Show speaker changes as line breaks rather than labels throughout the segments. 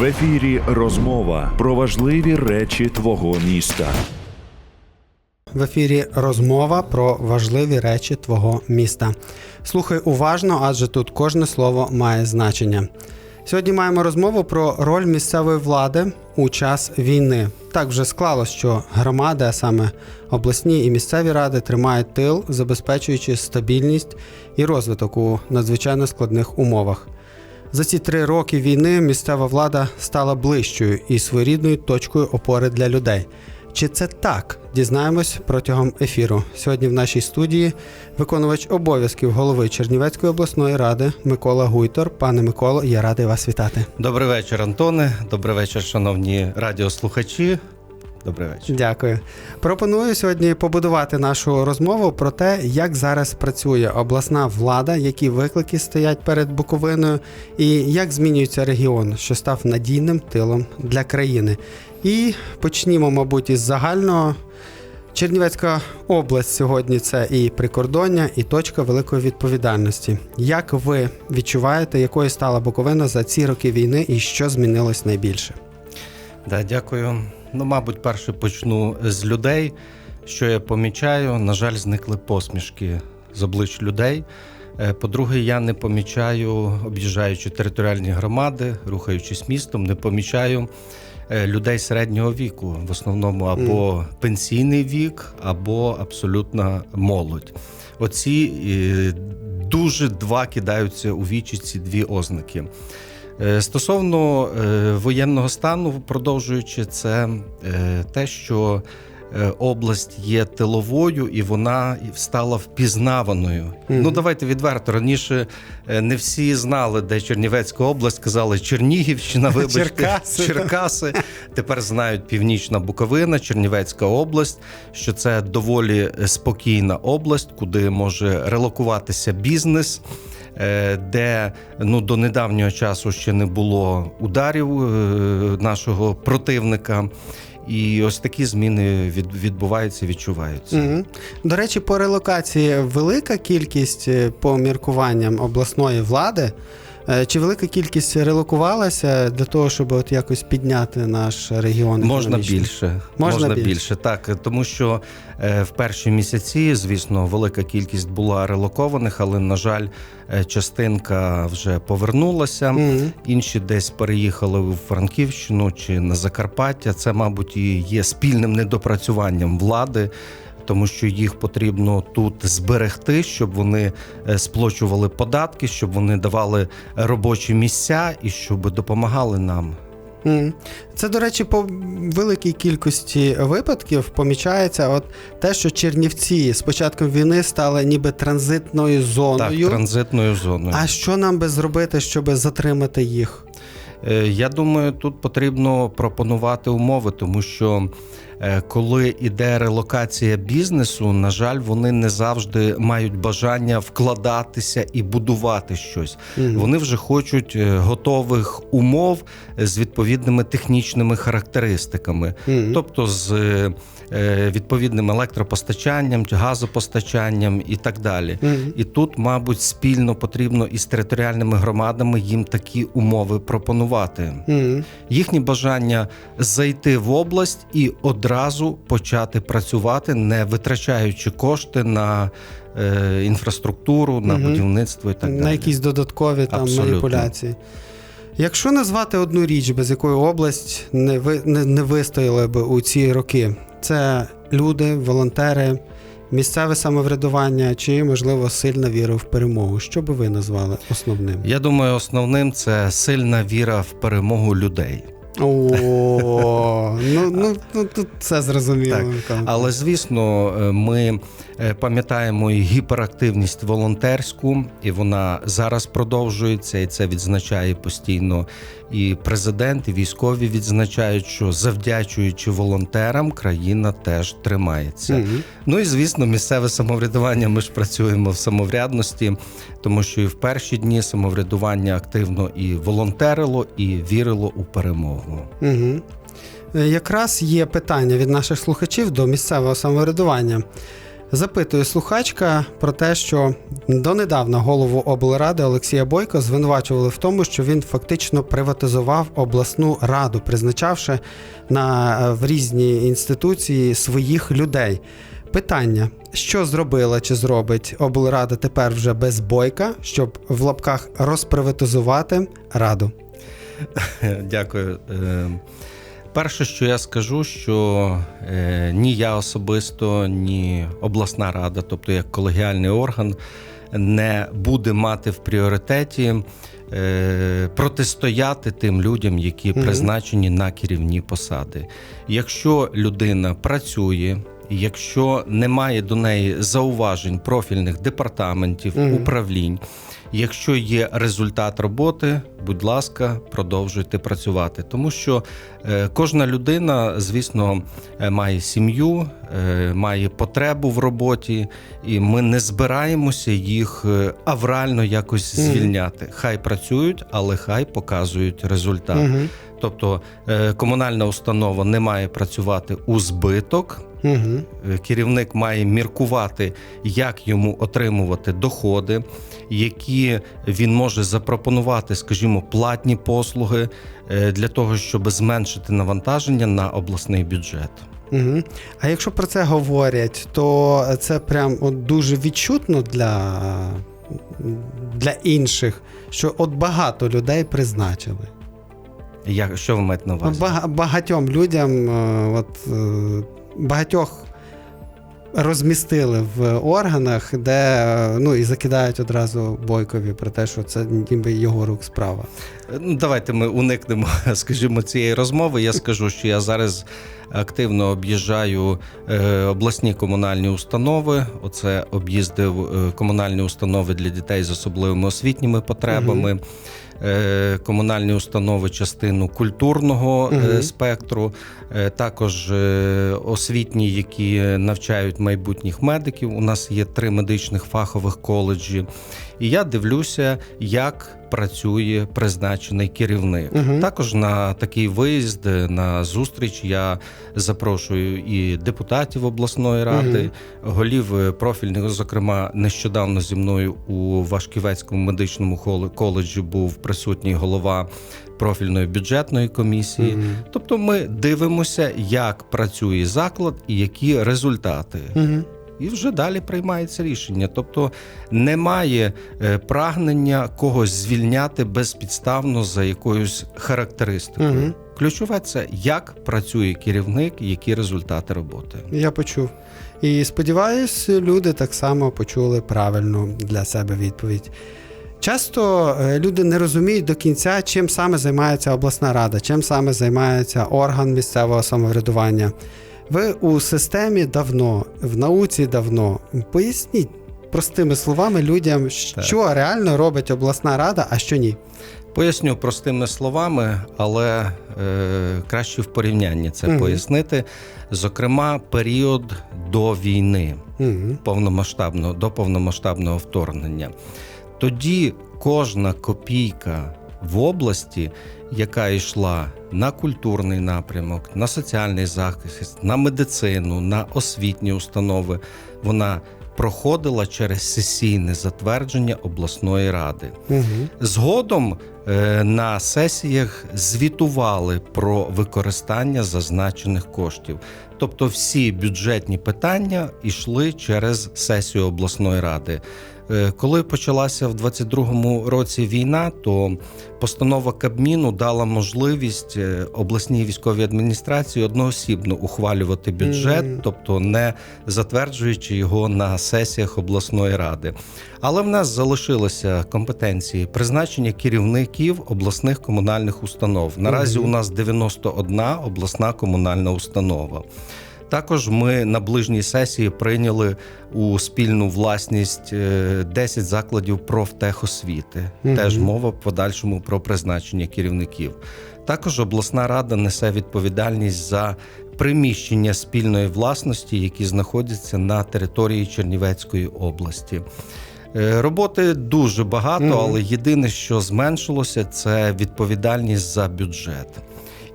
В ефірі розмова про важливі речі твого міста.
В ефірі розмова про важливі речі твого міста. Слухай уважно, адже тут кожне слово має значення. Сьогодні маємо розмову про роль місцевої влади у час війни. Так вже склалось, що громади, а саме обласні і місцеві ради, тримають тил, забезпечуючи стабільність і розвиток у надзвичайно складних умовах. За ці три роки війни місцева влада стала ближчою і своєрідною точкою опори для людей. Чи це так? Дізнаємось протягом ефіру. Сьогодні в нашій студії виконувач обов'язків голови Чернівецької обласної ради Микола Гуйтор. Пане Миколо, я радий вас вітати.
Добрий вечір, Антоне. Добрий вечір, шановні радіослухачі. Добрий вечір.
Дякую. Пропоную сьогодні побудувати нашу розмову про те, як зараз працює обласна влада, які виклики стоять перед Буковиною, і як змінюється регіон, що став надійним тилом для країни. І почнімо, мабуть, із загального. Чернівецька область сьогодні це і прикордоння, і точка великої відповідальності. Як ви відчуваєте, якою стала Буковина за ці роки війни і що змінилось найбільше?
Да, дякую. Ну, мабуть, перше почну з людей. Що я помічаю, на жаль, зникли посмішки з облич людей. Е, По-друге, я не помічаю, об'їжджаючи територіальні громади, рухаючись містом, не помічаю е, людей середнього віку, в основному або пенсійний вік, або абсолютна молодь. Оці е, дуже два кидаються у вічі ці дві ознаки. Е, Стосовно е, воєнного стану, продовжуючи це е, те, що область є тиловою і вона стала впізнаваною. Ну давайте відверто. Раніше не всі знали, де Чернівецька область, казали Чернігівщина, вибачте,
Черкаси.
Черкаси. Тепер знають Північна Буковина, Чернівецька область, що це доволі спокійна область, куди може релокуватися бізнес. Е, Де ну до недавнього часу ще не було ударів е, нашого противника, і ось такі зміни від, відбуваються, відчуваються.
Угу. До речі, по релокації велика кількість е, по міркуванням обласної влади. Е, Чи велика кількість релокувалася для того, щоб от якось підняти наш регіон?
Можна більше,
Можна більше.
більше, так тому що е, в перші місяці, звісно, велика кількість була релокованих, але на жаль, е, частинка вже повернулася.
Мгм.
Інші десь переїхали в Франківщину чи на Закарпаття. Це, мабуть, і є спільним недопрацюванням влади. Тому що їх потрібно тут зберегти, щоб вони е, сплачували податки, щоб вони давали робочі місця і щоб допомагали нам.
Це, до речі, по великій кількості випадків помічається от те, що Чернівці з початком війни стали ніби транзитною
Так,
зоною.
транзитною зоною.
А що нам би зробити, щоб затримати їх?
Е, Я думаю, тут потрібно пропонувати умови, тому що коли іде релокація бізнесу, на жаль, вони не завжди мають бажання вкладатися і будувати щось.
Мгм.
Вони вже хочуть е, готових умов з відповідними технічними характеристиками,
Мгм.
тобто з е, е, відповідним електропостачанням, газопостачанням і так далі.
Мгм.
І тут, мабуть, спільно потрібно із територіальними громадами їм такі умови пропонувати.
Мгм.
Їхнє бажання зайти в область і одразу почати працювати, не витрачаючи кошти на е, інфраструктуру, на
Мгм.
будівництво і так
на
далі.
якісь додаткові там
Абсолютно.
маніпуляції. Якщо назвати одну річ, без якої область не, ви, не, не вистояла би у ці роки, це люди, волонтери, місцеве самоврядування чи, можливо, сильна віра в перемогу. Що би ви назвали основним?
Я думаю, основним це сильна віра в перемогу людей.
О, ну, ну, ну тут все зрозуміло.
Так, Але звісно, е, ми пам'ятаємо і гіперактивність волонтерську, і вона зараз продовжується, і це відзначає постійно і президент, і військові відзначають, що завдячуючи волонтерам, країна теж тримається.
Мгм.
Ну і звісно, місцеве самоврядування. Ми ж працюємо в самоврядності, тому що і в перші дні самоврядування активно і волонтерило, і вірило у перемогу.
Угу. Якраз є питання від наших слухачів до місцевого самоврядування. Запитує слухачка про те, що донедавна голову облради Олексія Бойко звинувачували в тому, що він фактично приватизував обласну раду, призначавши на е, в різні інституції своїх людей. Питання: що зробила чи зробить облрада тепер вже без бойка, щоб в лапках розприватизувати раду?
Дякую. Перше, що я скажу, що е, ні я особисто, ні обласна рада, тобто як колегіальний орган, не буде мати в пріоритеті е, протистояти тим людям, які призначені на керівні посади. Якщо людина працює, якщо немає до неї зауважень профільних департаментів, управлінь, якщо є результат роботи, будь ласка, продовжуйте працювати, тому що е, кожна людина, звісно, е, має сім'ю, е, має потребу в роботі, і ми не збираємося їх аврально якось звільняти. Хай працюють, але хай показують результат. Тобто е, комунальна установа не має працювати у збиток.
Угу.
Керівник має міркувати, як йому отримувати доходи, які він може запропонувати, скажімо, платні послуги е, для того, щоб зменшити навантаження на обласний бюджет.
Угу. А якщо про це говорять, то це прям от дуже відчутно для, для інших, що от багато людей призначили.
Як що ви маєте на увазі?
багатьом людям, е, от, е, багатьох розмістили в органах, де е, ну, і закидають одразу Бойкові про те, що це ніби його рук справа.
Ну, давайте ми уникнемо, скажімо, цієї розмови. Я скажу, що я зараз активно об'їжджаю обласні комунальні установи. Оце об'їздив комунальні установи для дітей з особливими освітніми потребами. Е, Комунальні установи частину культурного
угу.
Спектру, е, також освітні, які навчають майбутніх медиків. У нас є три медичних фахових коледжі. І я дивлюся, як працює призначений керівник.
Мгм.
Також на такий виїзд, на зустріч я запрошую і депутатів обласної ради, голів е, профільних. Зокрема, нещодавно зі мною у Вашківецькому медичному коледжі був присутній голова профільної бюджетної комісії.
Мгм.
Тобто, ми дивимося, як працює заклад і які результати
Мгм.
І вже далі приймається рішення. Тобто немає е, прагнення когось звільняти безпідставно за якоюсь характеристикою.
Мгм.
Ключове це як працює керівник, які результати роботи.
Я почув. І сподіваюсь, люди так само почули правильну для себе відповідь. Часто е, люди не розуміють до кінця, чим саме займається обласна рада, чим саме займається орган місцевого самоврядування. Ви у системі давно, в науці давно. Поясніть простими словами людям, що реально робить обласна рада, а що ні.
Поясню простими словами, але е, краще в порівнянні це
Мгм.
пояснити. Зокрема, період до війни.
Угу.
повномасштабного до повномасштабного вторгнення. Тоді кожна копійка в області, яка йшла на культурний напрямок, на соціальний захист, на медицину, на освітні установи, вона проходила через сесійне затвердження обласної ради.
Угу.
Згодом е, на сесіях звітували про використання зазначених коштів. Тобто всі бюджетні питання йшли через сесію обласної ради. Е, Коли почалася в 22-му році війна, то постанова Кабміну дала можливість е, обласній військовій адміністрації одноосібно ухвалювати бюджет,
Мгм.
тобто не затверджуючи його на сесіях обласної ради. Але в нас залишилися компетенції призначення керівників обласних комунальних установ. Наразі
Мгм.
у нас 91 обласна комунальна установа. Також ми на ближній сесії прийняли у спільну власність е, 10 закладів профтехосвіти.
Мгм.
Теж мова в подальшому про призначення керівників. Також обласна рада несе відповідальність за приміщення спільної власності, які знаходяться на території Чернівецької області. Е, Роботи дуже багато, але єдине, що зменшилося, це відповідальність за бюджет.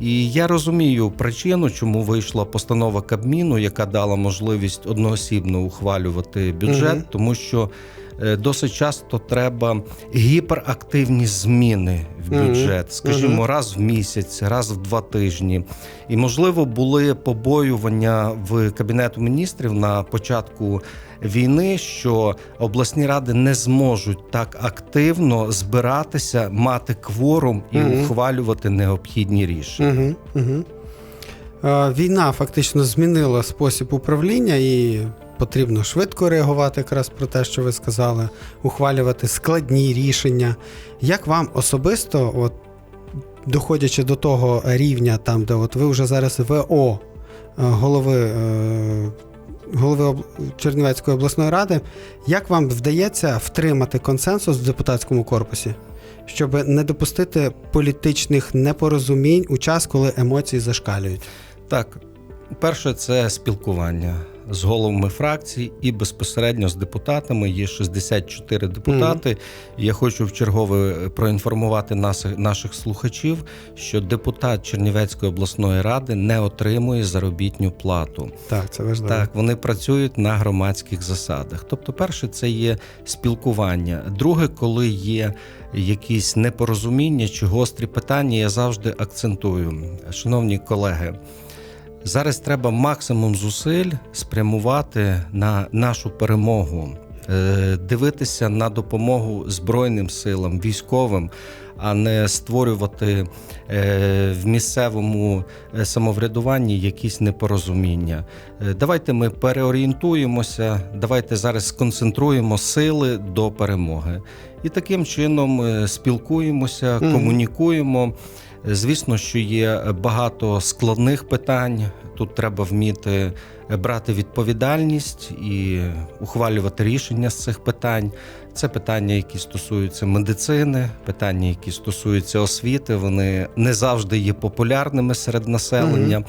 І я розумію причину, чому вийшла постанова Кабміну, яка дала можливість одноосібно ухвалювати бюджет,
Мгм.
тому що е, досить часто треба гіперактивні зміни в бюджет, скажімо,
Мгм.
раз в місяць, раз в два тижні. І можливо були побоювання в кабінету міністрів на початку війни, що обласні ради не зможуть так активно збиратися, мати кворум і
Мгм.
ухвалювати необхідні рішення.
Угу, угу. Війна фактично змінила спосіб управління і потрібно швидко реагувати, якраз про те, що ви сказали, ухвалювати складні рішення. Як вам особисто, от, доходячи до того рівня, там, де от ви вже зараз ВО е, голови, е, голови Чернівецької обласної ради, як вам вдається втримати консенсус в депутатському корпусі? щоб не допустити політичних непорозумінь у час, коли емоції зашкалюють.
Так, перше, це спілкування з головами фракцій і безпосередньо з депутатами. Є 64 депутати. І Я хочу в чергове проінформувати нас, наших слухачів, що депутат Чернівецької обласної ради не отримує заробітню плату.
Так, це важливо.
Так, вони працюють на громадських засадах. Тобто, перше, це є спілкування. Друге, коли є якісь непорозуміння чи гострі питання, я завжди акцентую. Шановні колеги, зараз треба максимум зусиль спрямувати на нашу перемогу. е, Дивитися на допомогу Збройним силам, військовим, а не створювати е, в місцевому е, самоврядуванні якісь непорозуміння. Давайте ми переорієнтуємося, давайте зараз сконцентруємо сили до перемоги. І таким чином спілкуємося, комунікуємо. Звісно, що є багато складних питань. Тут треба вміти брати відповідальність і ухвалювати рішення з цих питань. Це питання, які стосуються медицини, питання, які стосуються освіти. Вони не завжди є популярними серед населення.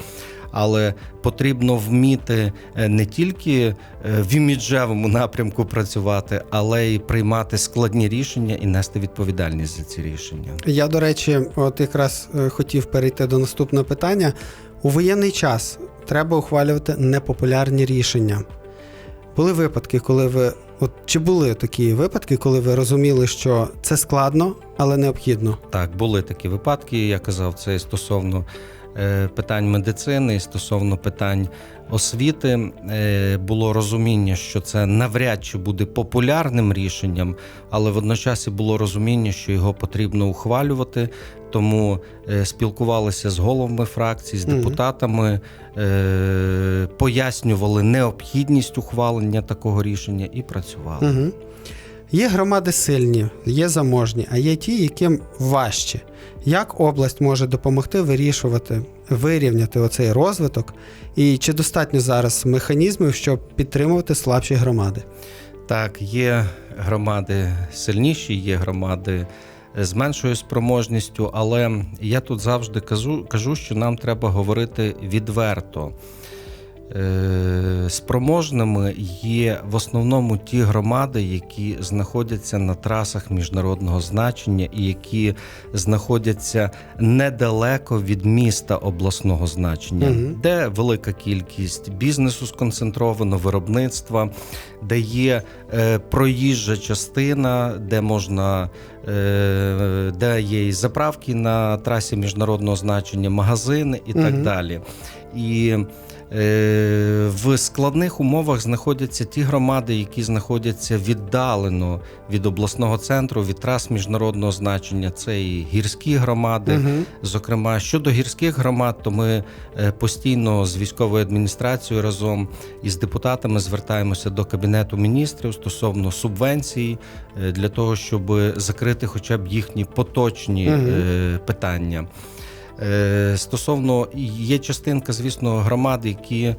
Але потрібно вміти е, не тільки е, в іміджевому напрямку працювати, але й приймати складні рішення і нести відповідальність за ці рішення.
Я, до речі, от якраз е, хотів перейти до наступного питання. У воєнний час треба ухвалювати непопулярні рішення. Були випадки, коли ви. От чи були такі випадки, коли ви розуміли, що це складно, але необхідно?
Так, були такі випадки. Я казав, це і стосовно питань медицини, і стосовно питань освіти. Е, було розуміння, що це навряд чи буде популярним рішенням, але водночас і було розуміння, що його потрібно ухвалювати. Тому е, спілкувалися з головами фракцій, з депутатами, е, пояснювали необхідність ухвалення такого рішення і працювали.
Є громади сильні, є заможні, а є ті, яким важче. Як область може допомогти вирішувати, вирівняти оцей розвиток? І чи достатньо зараз механізмів, щоб підтримувати слабші громади?
Так, є громади сильніші, є громади з меншою спроможністю, але я тут завжди кажу, кажу що нам треба говорити відверто. Е, Спроможними є в основному ті громади, які знаходяться на трасах міжнародного значення і які знаходяться недалеко від міста обласного значення,
Мгм.
де велика кількість бізнесу сконцентровано, виробництва, де є е, проїжджа частина, де можна е, де є і заправки на трасі міжнародного значення, магазини і так далі. І в складних умовах знаходяться ті громади, які знаходяться віддалено від обласного центру, від трас міжнародного значення. Це і гірські громади.
Мгм.
Зокрема, щодо гірських громад, то ми е, постійно з військовою адміністрацією разом із депутатами звертаємося до кабінету міністрів стосовно субвенцій е, для того, щоб закрити хоча б їхні поточні е, питання. Е, Стосовно є частинка, звісно, громад, які е,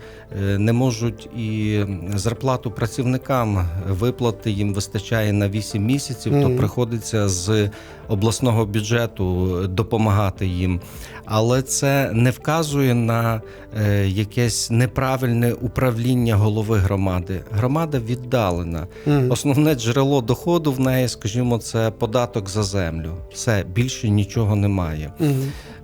не можуть і зарплату працівникам виплати їм вистачає на 8 місяців, то приходиться з обласного бюджету допомагати їм. Але це не вказує на е, якесь неправильне управління голови громади. Громада віддалена. Основне джерело доходу в неї, скажімо, це податок за землю. Все більше нічого немає.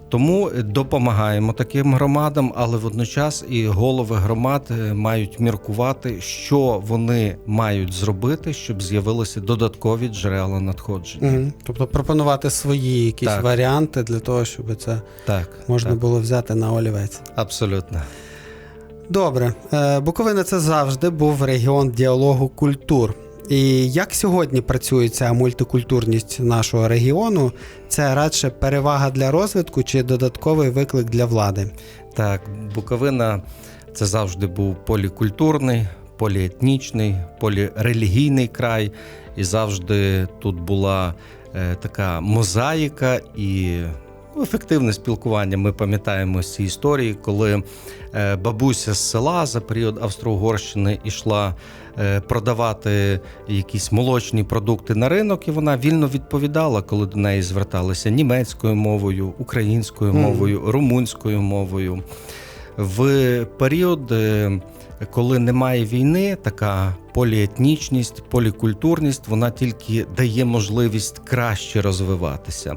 Тому допомагаємо таким громадам, але водночас і голови громад е, мають міркувати, що вони мають зробити, щоб з'явилися додаткові джерела надходження.
Мгм. Тобто пропонувати свої якісь
Так.
варіанти для того, щоб це
Так,
можна
так,
було взяти на олівець.
абсолютно.
Добре, Е, Буковина це завжди був регіон діалогу культур. І як сьогодні працює ця мультикультурність нашого регіону? Це радше перевага для розвитку чи додатковий виклик для влади?
Так, Буковина це завжди був полікультурний, поліетнічний, полірелігійний край, і завжди тут була е, така мозаїка і ефективне спілкування. Ми пам'ятаємо ці історії, коли е, бабуся з села за період Австро-Угорщини йшла е, продавати якісь молочні продукти на ринок, і вона вільно відповідала, коли до неї зверталися німецькою мовою, українською мовою, румунською мовою. В період, е, коли немає війни, така поліетнічність, полікультурність, вона тільки дає можливість краще розвиватися.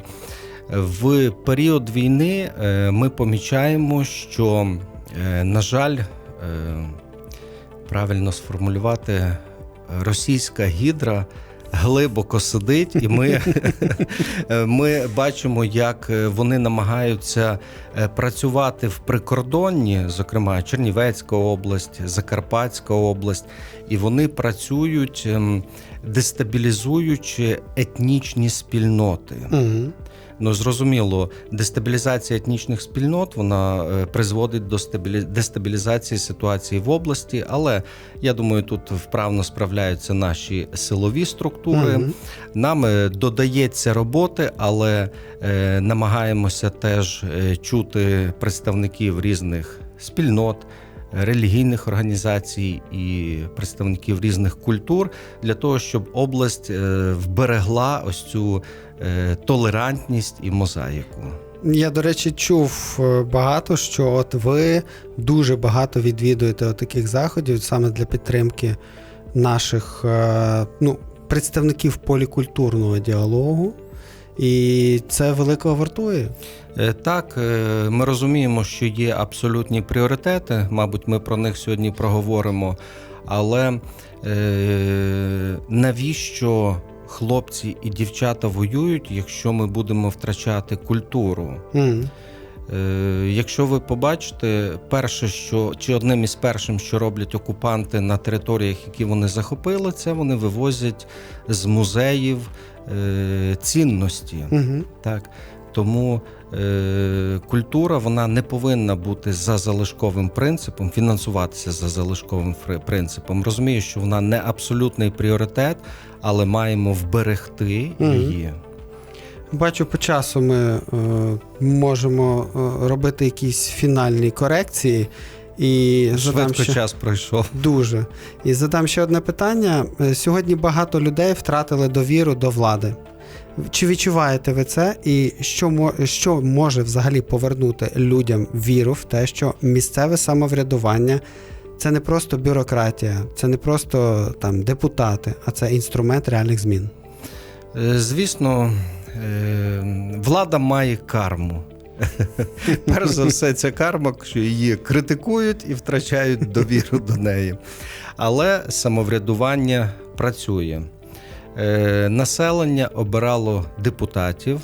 В період війни е, ми помічаємо, що, е, на жаль, е, правильно сформулювати, російська гідра глибоко сидить, і ми, ми бачимо, як вони намагаються працювати в прикордонні, зокрема Чернівецька область, Закарпатська область, і вони працюють ем, дестабілізуючи етнічні спільноти.
Угу.
Ну зрозуміло, дестабілізація етнічних спільнот вона е, призводить до стабілі- дестабілізації ситуації в області, але я думаю, тут вправно справляються наші силові структури.
Мгм.
Нам е, додається роботи, але е, намагаємося теж чути представників різних спільнот. Релігійних організацій і представників різних культур для того, щоб область е, вберегла ось цю е, толерантність і мозаїку.
Я, до речі, чув е, багато, що от ви дуже багато відвідуєте таких заходів саме для підтримки наших ну, представників полікультурного діалогу. І це великого вартує.
Е, Так, е, ми розуміємо, що є абсолютні пріоритети. Мабуть, ми про них сьогодні проговоримо. Але е, навіщо хлопці і дівчата воюють, якщо ми будемо втрачати культуру? Е, Якщо ви побачите, перше, що чи одним із першим, що роблять окупанти на територіях, які вони захопили, це вони вивозять з музеїв е, цінності.
Мгм.
Так тому е, культура вона не повинна бути за залишковим принципом, фінансуватися за залишковим принципом. Розумію, що вона не абсолютний пріоритет, але маємо вберегти її.
Бачу, по часу ми е, можемо е, робити якісь фінальні корекції. І задам
Швидко
ще...
час пройшов.
Дуже. І задам ще одне питання. Е, Сьогодні багато людей втратили довіру до влади. Чи відчуваєте ви це? І що, що може взагалі повернути людям віру в те, що місцеве самоврядування це не просто бюрократія, це не просто там депутати, а це інструмент реальних змін?
Е, Звісно, е, влада має карму. Перш за все, це карма, що її критикують і втрачають довіру до неї. Але самоврядування працює. Е, Населення обирало депутатів,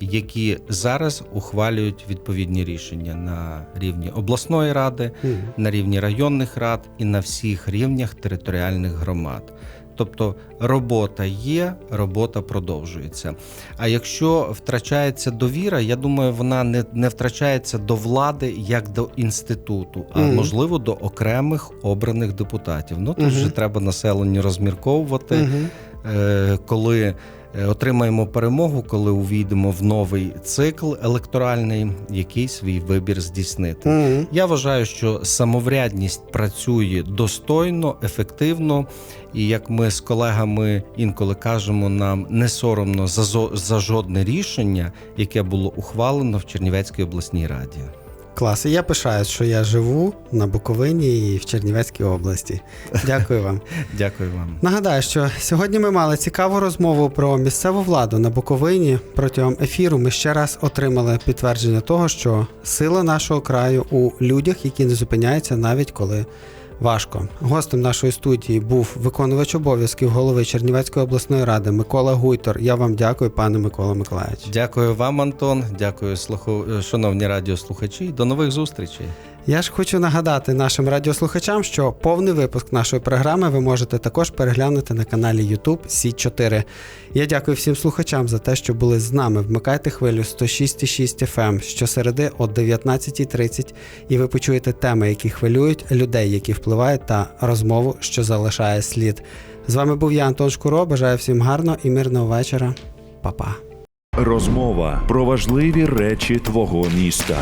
які зараз ухвалюють відповідні рішення на рівні обласної ради, на рівні районних рад і на всіх рівнях територіальних громад. Тобто робота є, робота продовжується. А якщо втрачається довіра, я думаю, вона не, не втрачається до влади як до інституту, а
Мгм.
можливо до окремих обраних депутатів. Ну тут
Мгм.
вже треба населенню розмірковувати,
Мгм.
е, коли. Е, Отримаємо перемогу, коли увійдемо в новий цикл електоральний, який свій вибір здійснити.
Мгм.
Я вважаю, що самоврядність працює достойно, ефективно, і як ми з колегами інколи кажемо, нам не соромно за, за жодне рішення, яке було ухвалено в Чернівецькій обласній раді.
Клас. І я пишаюсь, що я живу на Буковині і в Чернівецькій області. Дякую вам.
Дякую вам.
Нагадаю, що сьогодні ми мали цікаву розмову про місцеву владу на Буковині. Протягом ефіру ми ще раз отримали підтвердження того, що сила нашого краю у людях, які не зупиняються навіть коли важко. Гостем нашої студії був виконувач обов'язків голови Чернівецької обласної ради Микола Гуйтор. Я вам дякую, пане Микола Миколаївич.
Дякую вам, Антон. Дякую, слуху... шановні радіослухачі. До нових зустрічей.
Я ж хочу нагадати нашим радіослухачам, що повний випуск нашої програми ви можете також переглянути на каналі YouTube Сі 4 Я дякую всім слухачам за те, що були з нами. Вмикайте хвилю 106,6 FM щосереди о 19.30 і ви почуєте теми, які хвилюють людей, які впливають, та розмову, що залишає слід. З вами був я, Антон Шкуро. Бажаю всім гарного і мирного вечора. Па-па.
Розмова про важливі речі твого міста.